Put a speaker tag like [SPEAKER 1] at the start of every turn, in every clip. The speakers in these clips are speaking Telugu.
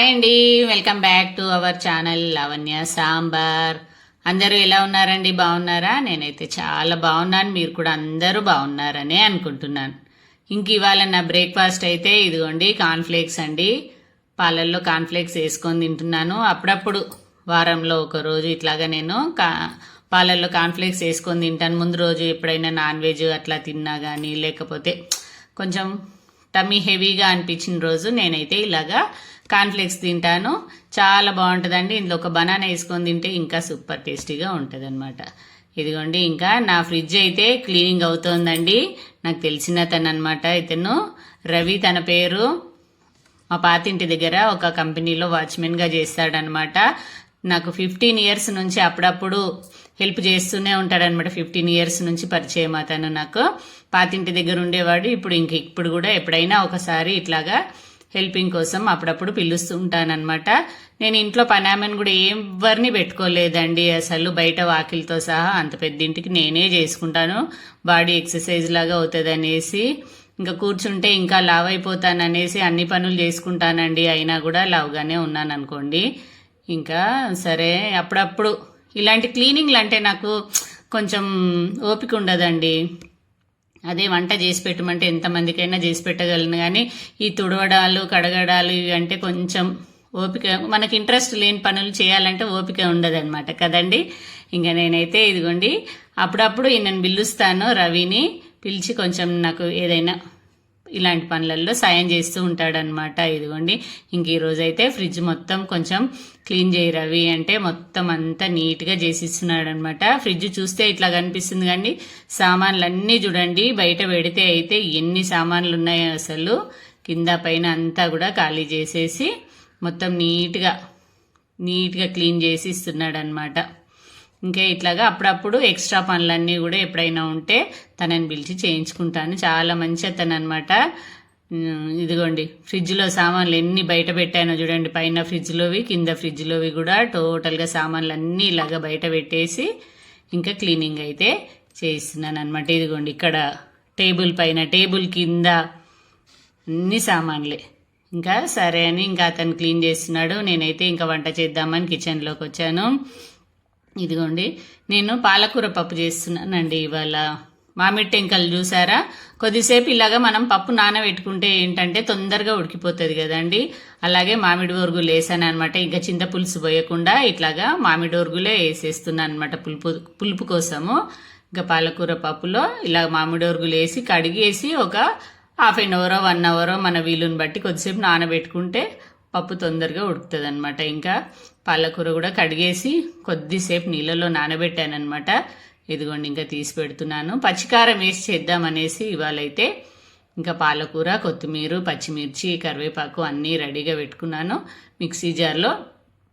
[SPEAKER 1] హాయ్ అండి welcome back to our channel Lavanya sambar అందరూ ఎలా ఉన్నారండి బాగున్నారా నేనైతే చాలా బాగున్నాను మీరు కూడా అందరూ బాగున్నారనే అనుకుంటున్నాను ఇంక ఇవాళ నా బ్రేక్ఫాస్ట్ అయితే ఇదిగోండి కాన్ఫ్లేక్స్ అండి పాలల్లో కాన్ఫ్లేక్స్ వేసుకొని తింటున్నాను అప్పుడప్పుడు వారంలో ఒక రోజు ఇట్లాగా నేను కా పాలల్లో కాన్ఫ్లేక్స్ వేసుకొని తింటాను ముందు రోజు ఎప్పుడైనా నాన్ వెజ్ అట్లా తిన్నా కానీ లేకపోతే కొంచెం టమీ హెవీగా అనిపించిన రోజు నేనైతే ఇలాగా కాన్ఫ్లేక్స్ తింటాను చాలా బాగుంటుందండి ఇందులో ఒక బనానా వేసుకొని తింటే ఇంకా సూపర్ టేస్టీగా ఉంటుంది అనమాట ఇదిగోండి ఇంకా నా ఫ్రిడ్జ్ అయితే క్లీనింగ్ అవుతోందండి నాకు తెలిసిన తను అనమాట ఇతను రవి తన పేరు మా పాతింటి దగ్గర ఒక కంపెనీలో వాచ్మెన్గా చేస్తాడనమాట నాకు ఫిఫ్టీన్ ఇయర్స్ నుంచి అప్పుడప్పుడు హెల్ప్ చేస్తూనే ఉంటాడనమాట ఫిఫ్టీన్ ఇయర్స్ నుంచి పరిచయం అతను నాకు పాతింటి దగ్గర ఉండేవాడు ఇప్పుడు ఇంక ఇప్పుడు కూడా ఎప్పుడైనా ఒకసారి ఇట్లాగా హెల్పింగ్ కోసం అప్పుడప్పుడు పిలుస్తూ అనమాట నేను ఇంట్లో పనామెను కూడా ఎవరిని పెట్టుకోలేదండి అసలు బయట వాకిలితో సహా అంత పెద్ద ఇంటికి నేనే చేసుకుంటాను బాడీ ఎక్సర్సైజ్ లాగా అవుతుంది అనేసి ఇంకా కూర్చుంటే ఇంకా లావ్ అయిపోతాను అనేసి అన్ని పనులు చేసుకుంటానండి అయినా కూడా లావుగానే ఉన్నాను అనుకోండి ఇంకా సరే అప్పుడప్పుడు ఇలాంటి క్లీనింగ్లు అంటే నాకు కొంచెం ఓపిక ఉండదండి అదే వంట చేసి పెట్టమంటే ఎంతమందికైనా చేసి పెట్టగలను కానీ ఈ తుడవడాలు కడగడాలు ఇవి అంటే కొంచెం ఓపిక మనకి ఇంట్రెస్ట్ లేని పనులు చేయాలంటే ఓపిక ఉండదన్నమాట కదండి ఇంకా నేనైతే ఇదిగోండి అప్పుడప్పుడు నేను పిలుస్తాను రవిని పిలిచి కొంచెం నాకు ఏదైనా ఇలాంటి పనులలో సాయం చేస్తూ ఉంటాడనమాట ఇదిగోండి ఇంక ఈరోజు అయితే ఫ్రిడ్జ్ మొత్తం కొంచెం క్లీన్ చేయి రవి అంటే మొత్తం అంతా నీట్గా చేసిస్తున్నాడు అనమాట ఫ్రిడ్జ్ చూస్తే ఇట్లా కనిపిస్తుంది కానీ సామాన్లు అన్నీ చూడండి బయట పెడితే అయితే ఎన్ని సామాన్లు ఉన్నాయో అసలు కింద పైన అంతా కూడా ఖాళీ చేసేసి మొత్తం నీట్గా నీట్గా క్లీన్ చేసి ఇస్తున్నాడు అనమాట ఇంకా ఇట్లాగా అప్పుడప్పుడు ఎక్స్ట్రా పనులన్నీ కూడా ఎప్పుడైనా ఉంటే తనని పిలిచి చేయించుకుంటాను చాలా మంచి అతను అనమాట ఇదిగోండి ఫ్రిడ్జ్లో సామాన్లు ఎన్ని బయట పెట్టానో చూడండి పైన ఫ్రిడ్జ్లోవి కింద ఫ్రిడ్జ్లోవి కూడా టోటల్గా సామాన్లు అన్నీ ఇలాగా బయట పెట్టేసి ఇంకా క్లీనింగ్ అయితే చేస్తున్నాను అనమాట ఇదిగోండి ఇక్కడ టేబుల్ పైన టేబుల్ కింద అన్ని సామాన్లే ఇంకా సరే అని ఇంకా అతను క్లీన్ చేస్తున్నాడు నేనైతే ఇంకా వంట చేద్దామని కిచెన్లోకి వచ్చాను ఇదిగోండి నేను పాలకూర పప్పు చేస్తున్నానండి ఇవాళ మామిడి టెంకలు చూసారా కొద్దిసేపు ఇలాగా మనం పప్పు నానబెట్టుకుంటే ఏంటంటే తొందరగా ఉడికిపోతుంది కదండి అలాగే మామిడి ఒరుగులు వేసాను అనమాట ఇంకా చింత పులుసు పోయకుండా ఇట్లాగా మామిడి ఒరుగులే వేసేస్తున్నాను అనమాట పులుపు పులుపు కోసము ఇంకా పాలకూర పప్పులో ఇలా మామిడి ఒరుగులు వేసి కడిగేసి ఒక హాఫ్ అన్ అవరో వన్ అవరో మన వీలుని బట్టి కొద్దిసేపు నానబెట్టుకుంటే పప్పు తొందరగా ఉడుకుతుంది అనమాట ఇంకా పాలకూర కూడా కడిగేసి కొద్దిసేపు నీళ్ళలో నానబెట్టానమాట ఇదిగోండి ఇంకా తీసి పెడుతున్నాను పచ్చికారం వేసి చేద్దామనేసి ఇవాళైతే ఇంకా పాలకూర కొత్తిమీర పచ్చిమిర్చి కరివేపాకు అన్నీ రెడీగా పెట్టుకున్నాను మిక్సీ జార్లో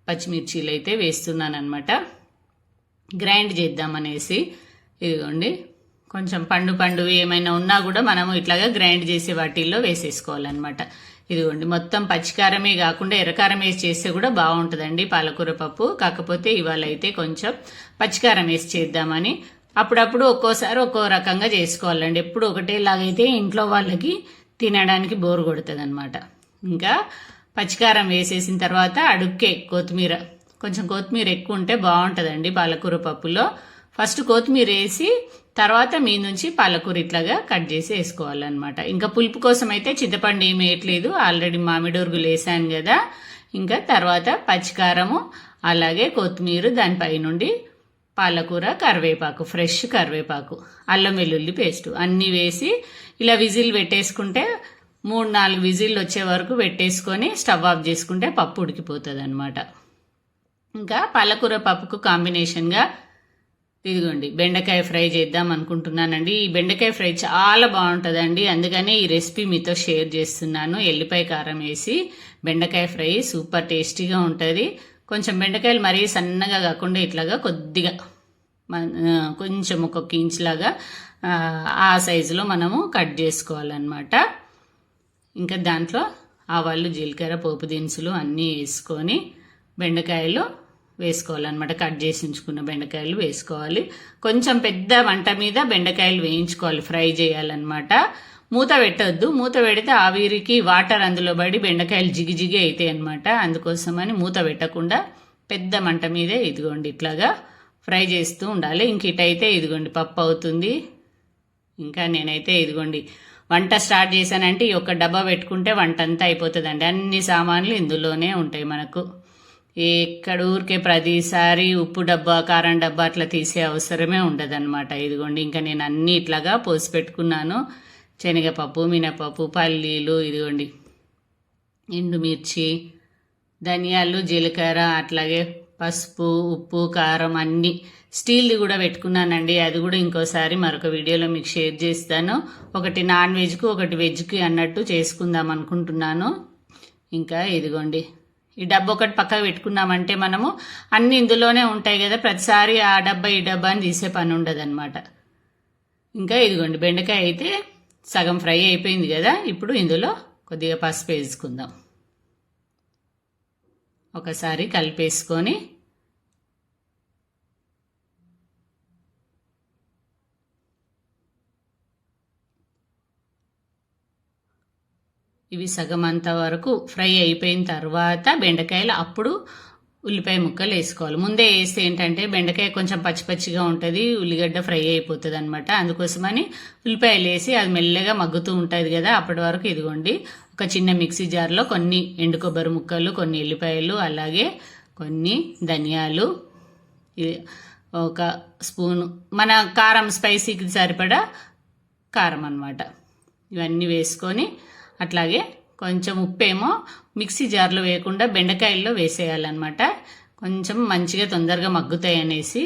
[SPEAKER 1] పచ్చిమిర్చీలు అయితే వేస్తున్నాను అనమాట గ్రైండ్ చేద్దామనేసి ఇదిగోండి కొంచెం పండు పండు ఏమైనా ఉన్నా కూడా మనము ఇట్లాగా గ్రైండ్ చేసే వాటిల్లో వేసేసుకోవాలన్నమాట ఇదిగోండి మొత్తం పచ్చికారమే కాకుండా ఎర్రకారం వేసి చేస్తే కూడా బాగుంటుందండి పాలకూర పప్పు కాకపోతే ఇవాళ అయితే కొంచెం పచ్చికారం వేసి చేద్దామని అప్పుడప్పుడు ఒక్కోసారి ఒక్కో రకంగా చేసుకోవాలండి ఎప్పుడు ఒకటేలాగైతే ఇంట్లో వాళ్ళకి తినడానికి బోరు కొడుతుంది అనమాట ఇంకా పచ్చికారం వేసేసిన తర్వాత అడుక్కే కొత్తిమీర కొంచెం కొత్తిమీర ఎక్కువ ఉంటే బాగుంటుందండి పాలకూర పప్పులో ఫస్ట్ కొత్తిమీర వేసి తర్వాత మీ నుంచి పాలకూర ఇట్లాగా కట్ చేసి వేసుకోవాలన్నమాట ఇంకా పులుపు కోసం అయితే చింతపండు ఏమి వేయట్లేదు ఆల్రెడీ మామిడోరుగులు వేసాను కదా ఇంకా తర్వాత పచ్చికారము అలాగే కొత్తిమీర దానిపై నుండి పాలకూర కరివేపాకు ఫ్రెష్ కరివేపాకు అల్లం వెల్లుల్లి పేస్ట్ అన్నీ వేసి ఇలా విజిల్ పెట్టేసుకుంటే మూడు నాలుగు విజిల్లు వచ్చే వరకు పెట్టేసుకొని స్టవ్ ఆఫ్ చేసుకుంటే పప్పు ఉడికిపోతుంది అనమాట ఇంకా పాలకూర పప్పుకు కాంబినేషన్గా ఇదిగోండి బెండకాయ ఫ్రై చేద్దాం అనుకుంటున్నానండి ఈ బెండకాయ ఫ్రై చాలా బాగుంటుందండి అందుకనే ఈ రెసిపీ మీతో షేర్ చేస్తున్నాను ఎల్లిపాయ కారం వేసి బెండకాయ ఫ్రై సూపర్ టేస్టీగా ఉంటుంది కొంచెం బెండకాయలు మరీ సన్నగా కాకుండా ఇట్లాగా కొద్దిగా కొంచెం ఒక్కొక్క ఇంచ్ లాగా ఆ సైజులో మనము కట్ చేసుకోవాలన్నమాట ఇంకా దాంట్లో ఆవాళ్ళు జీలకర్ర పోపు దినుసులు అన్నీ వేసుకొని బెండకాయలు వేసుకోవాలన్నమాట కట్ చేసి ఉంచుకున్న బెండకాయలు వేసుకోవాలి కొంచెం పెద్ద వంట మీద బెండకాయలు వేయించుకోవాలి ఫ్రై చేయాలన్నమాట మూత పెట్టద్దు మూత పెడితే ఆవిరికి వాటర్ అందులో పడి బెండకాయలు జిగిజిగి అవుతాయి అనమాట అందుకోసమని మూత పెట్టకుండా పెద్ద మంట మీదే ఇదిగోండి ఇట్లాగా ఫ్రై చేస్తూ ఉండాలి ఇంక ఇటైతే ఇదిగోండి పప్పు అవుతుంది ఇంకా నేనైతే ఇదిగోండి వంట స్టార్ట్ చేశానంటే ఈ ఒక్క డబ్బా పెట్టుకుంటే వంట అంతా అయిపోతుందండి అన్ని సామాన్లు ఇందులోనే ఉంటాయి మనకు ఎక్కడ ఊరికే ప్రతిసారి ఉప్పు డబ్బా కారం డబ్బా అట్లా తీసే అవసరమే ఉండదన్నమాట ఇదిగోండి ఇంకా నేను అన్నీ ఇట్లాగా పోసి పెట్టుకున్నాను శనగపప్పు మినపప్పు పల్లీలు ఇదిగోండి ఎండుమిర్చి ధనియాలు జీలకర్ర అట్లాగే పసుపు ఉప్పు కారం అన్నీ స్టీల్ది కూడా పెట్టుకున్నానండి అది కూడా ఇంకోసారి మరొక వీడియోలో మీకు షేర్ చేస్తాను ఒకటి నాన్ వెజ్కు ఒకటి వెజ్కి అన్నట్టు చేసుకుందాం అనుకుంటున్నాను ఇంకా ఇదిగోండి ఈ డబ్బు ఒకటి పక్కకు పెట్టుకున్నామంటే మనము అన్ని ఇందులోనే ఉంటాయి కదా ప్రతిసారి ఆ డబ్బా ఈ డబ్బా అని తీసే పని ఉండదు అనమాట ఇంకా ఇదిగోండి బెండకాయ అయితే సగం ఫ్రై అయిపోయింది కదా ఇప్పుడు ఇందులో కొద్దిగా పసుపు వేసుకుందాం ఒకసారి కలిపేసుకొని ఇవి సగం అంత వరకు ఫ్రై అయిపోయిన తర్వాత బెండకాయలు అప్పుడు ఉల్లిపాయ ముక్కలు వేసుకోవాలి ముందే వేస్తే ఏంటంటే బెండకాయ కొంచెం పచ్చి పచ్చిగా ఉంటుంది ఉల్లిగడ్డ ఫ్రై అయిపోతుంది అనమాట అందుకోసమని ఉల్లిపాయలు వేసి అది మెల్లగా మగ్గుతూ ఉంటుంది కదా అప్పటి వరకు ఇదిగోండి ఒక చిన్న మిక్సీ జార్లో కొన్ని ఎండు కొబ్బరి ముక్కలు కొన్ని ఎల్లిపాయలు అలాగే కొన్ని ధనియాలు ఒక స్పూను మన కారం స్పైసీకి సరిపడా కారం అనమాట ఇవన్నీ వేసుకొని అట్లాగే కొంచెం ఉప్పేమో మిక్సీ జార్లో వేయకుండా బెండకాయల్లో వేసేయాలన్నమాట కొంచెం మంచిగా తొందరగా మగ్గుతాయి అనేసి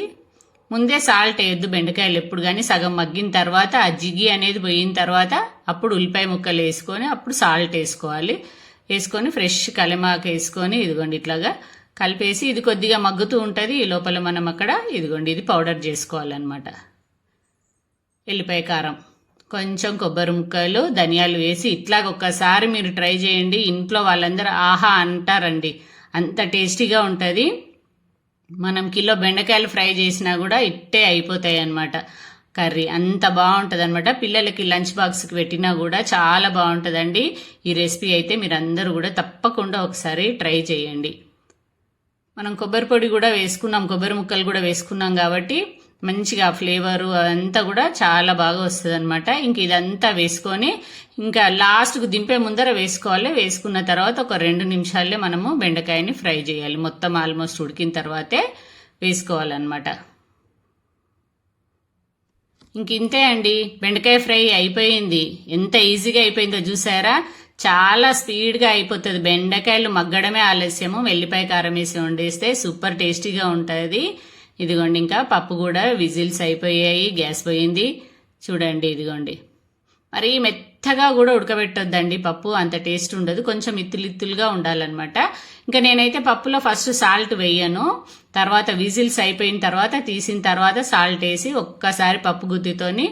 [SPEAKER 1] ముందే సాల్ట్ వేయద్దు బెండకాయలు ఎప్పుడు కానీ సగం మగ్గిన తర్వాత ఆ జిగి అనేది పోయిన తర్వాత అప్పుడు ఉల్లిపాయ ముక్కలు వేసుకొని అప్పుడు సాల్ట్ వేసుకోవాలి వేసుకొని ఫ్రెష్ కలమాకు వేసుకొని ఇదిగోండి ఇట్లాగా కలిపేసి ఇది కొద్దిగా మగ్గుతూ ఉంటుంది ఈ లోపల మనం అక్కడ ఇదిగోండి ఇది పౌడర్ చేసుకోవాలన్నమాట ఎల్లిపాయ కారం కొంచెం కొబ్బరి ముక్కలు ధనియాలు వేసి ఇట్లాగ ఒక్కసారి మీరు ట్రై చేయండి ఇంట్లో వాళ్ళందరూ ఆహా అంటారండి అంత టేస్టీగా ఉంటుంది మనం కిలో బెండకాయలు ఫ్రై చేసినా కూడా ఇట్టే అయిపోతాయి అన్నమాట కర్రీ అంత బాగుంటుంది అనమాట పిల్లలకి లంచ్ బాక్స్కి పెట్టినా కూడా చాలా బాగుంటుందండి ఈ రెసిపీ అయితే మీరు అందరూ కూడా తప్పకుండా ఒకసారి ట్రై చేయండి మనం కొబ్బరి పొడి కూడా వేసుకున్నాం కొబ్బరి ముక్కలు కూడా వేసుకున్నాం కాబట్టి మంచిగా ఫ్లేవరు అదంతా కూడా చాలా బాగా వస్తుంది అనమాట ఇంక ఇదంతా వేసుకొని ఇంకా లాస్ట్కు దింపే ముందర వేసుకోవాలి వేసుకున్న తర్వాత ఒక రెండు నిమిషాలే మనము బెండకాయని ఫ్రై చేయాలి మొత్తం ఆల్మోస్ట్ ఉడికిన తర్వాతే వేసుకోవాలన్నమాట ఇంక ఇంతే అండి బెండకాయ ఫ్రై అయిపోయింది ఎంత ఈజీగా అయిపోయిందో చూసారా చాలా స్పీడ్గా అయిపోతుంది బెండకాయలు మగ్గడమే ఆలస్యము వెల్లిపాయ కారం వేసి వండేస్తే సూపర్ టేస్టీగా ఉంటుంది ఇదిగోండి ఇంకా పప్పు కూడా విజిల్స్ అయిపోయాయి గ్యాస్ పోయింది చూడండి ఇదిగోండి మరి మెత్తగా కూడా ఉడకబెట్టొద్దండి పప్పు అంత టేస్ట్ ఉండదు కొంచెం ఇత్తులిత్తులుగా ఉండాలన్నమాట ఇంకా నేనైతే పప్పులో ఫస్ట్ సాల్ట్ వేయను తర్వాత విజిల్స్ అయిపోయిన తర్వాత తీసిన తర్వాత సాల్ట్ వేసి ఒక్కసారి పప్పు గుత్తితోని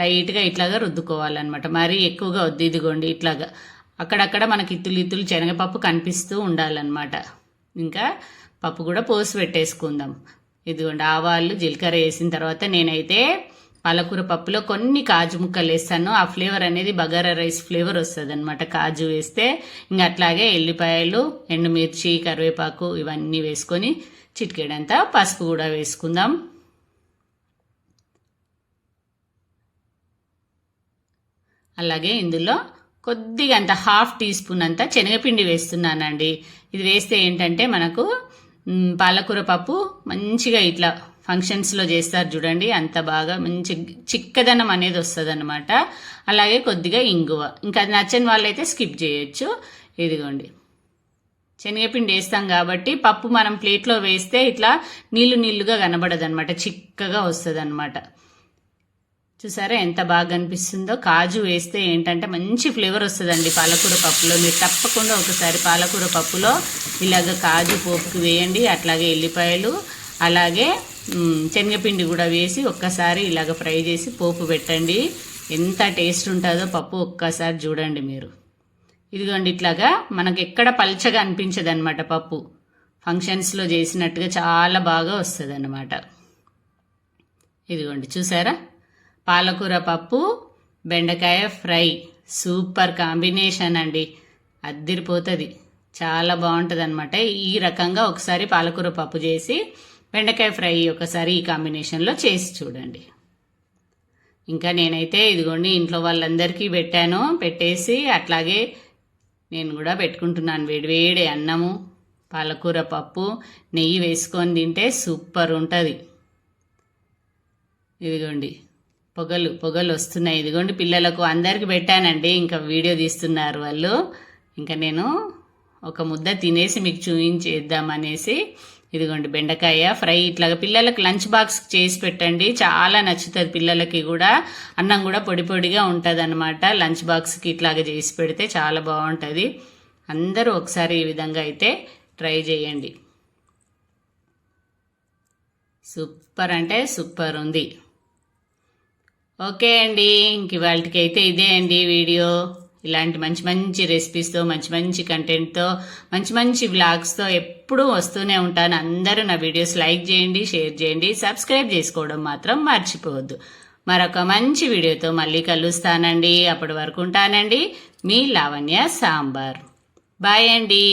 [SPEAKER 1] లైట్గా ఇట్లాగా రుద్దుకోవాలన్నమాట మరీ ఎక్కువగా వద్దు ఇదిగోండి ఇట్లాగా అక్కడక్కడ మనకి ఇత్తులు ఇత్తులు శనగపప్పు కనిపిస్తూ ఉండాలన్నమాట ఇంకా పప్పు కూడా పోసి పెట్టేసుకుందాం ఇదిగోండి ఆవాలు జీలకర్ర వేసిన తర్వాత నేనైతే పాలకూర పప్పులో కొన్ని కాజు ముక్కలు వేస్తాను ఆ ఫ్లేవర్ అనేది బగారా రైస్ ఫ్లేవర్ వస్తుంది అనమాట కాజు వేస్తే ఇంకా అట్లాగే ఎల్లిపాయలు ఎండుమిర్చి కరివేపాకు ఇవన్నీ వేసుకొని చిటికెడంతా పసుపు కూడా వేసుకుందాం అలాగే ఇందులో కొద్దిగా అంత హాఫ్ టీ స్పూన్ అంత శనగపిండి వేస్తున్నానండి ఇది వేస్తే ఏంటంటే మనకు పాలకూర పప్పు మంచిగా ఇట్లా ఫంక్షన్స్లో చేస్తారు చూడండి అంత బాగా మంచి చిక్కదనం అనేది వస్తుంది అనమాట అలాగే కొద్దిగా ఇంగువ ఇంకా అది నచ్చని వాళ్ళైతే స్కిప్ చేయొచ్చు ఇదిగోండి శనగపిండి వేస్తాం కాబట్టి పప్పు మనం ప్లేట్లో వేస్తే ఇట్లా నీళ్లు నీళ్లుగా కనబడదు అనమాట చిక్కగా వస్తుంది అనమాట చూసారా ఎంత బాగా అనిపిస్తుందో కాజు వేస్తే ఏంటంటే మంచి ఫ్లేవర్ వస్తుందండి పాలకూర పప్పులో మీరు తప్పకుండా ఒకసారి పాలకూర పప్పులో ఇలాగ కాజు పోపుకి వేయండి అట్లాగే ఎల్లిపాయలు అలాగే శనగపిండి కూడా వేసి ఒక్కసారి ఇలాగ ఫ్రై చేసి పోపు పెట్టండి ఎంత టేస్ట్ ఉంటుందో పప్పు ఒక్కసారి చూడండి మీరు ఇదిగోండి ఇట్లాగా మనకు ఎక్కడ పల్చగా అనిపించదు అనమాట పప్పు ఫంక్షన్స్లో చేసినట్టుగా చాలా బాగా వస్తుంది అన్నమాట ఇదిగోండి చూసారా పాలకూర పప్పు బెండకాయ ఫ్రై సూపర్ కాంబినేషన్ అండి అద్దిరిపోతుంది చాలా బాగుంటుంది అనమాట ఈ రకంగా ఒకసారి పాలకూర పప్పు చేసి బెండకాయ ఫ్రై ఒకసారి ఈ కాంబినేషన్లో చేసి చూడండి ఇంకా నేనైతే ఇదిగోండి ఇంట్లో వాళ్ళందరికీ పెట్టాను పెట్టేసి అట్లాగే నేను కూడా పెట్టుకుంటున్నాను వేడివేడి అన్నము పాలకూర పప్పు నెయ్యి వేసుకొని తింటే సూపర్ ఉంటుంది ఇదిగోండి పొగలు పొగలు వస్తున్నాయి ఇదిగోండి పిల్లలకు అందరికి పెట్టానండి ఇంకా వీడియో తీస్తున్నారు వాళ్ళు ఇంకా నేను ఒక ముద్ద తినేసి మీకు అనేసి ఇదిగోండి బెండకాయ ఫ్రై ఇట్లా పిల్లలకు లంచ్ బాక్స్ చేసి పెట్టండి చాలా నచ్చుతుంది పిల్లలకి కూడా అన్నం కూడా పొడి పొడిగా ఉంటుంది అనమాట లంచ్ బాక్స్కి ఇట్లాగా చేసి పెడితే చాలా బాగుంటుంది అందరూ ఒకసారి ఈ విధంగా అయితే ట్రై చేయండి సూపర్ అంటే సూపర్ ఉంది ఓకే అండి ఇంక అయితే ఇదే అండి వీడియో ఇలాంటి మంచి మంచి రెసిపీస్తో మంచి మంచి కంటెంట్తో మంచి మంచి వ్లాగ్స్తో ఎప్పుడూ వస్తూనే ఉంటాను అందరూ నా వీడియోస్ లైక్ చేయండి షేర్ చేయండి సబ్స్క్రైబ్ చేసుకోవడం మాత్రం మర్చిపోవద్దు మరొక మంచి వీడియోతో మళ్ళీ కలుస్తానండి అప్పటి వరకు ఉంటానండి మీ లావణ్య సాంబార్ బాయ్ అండి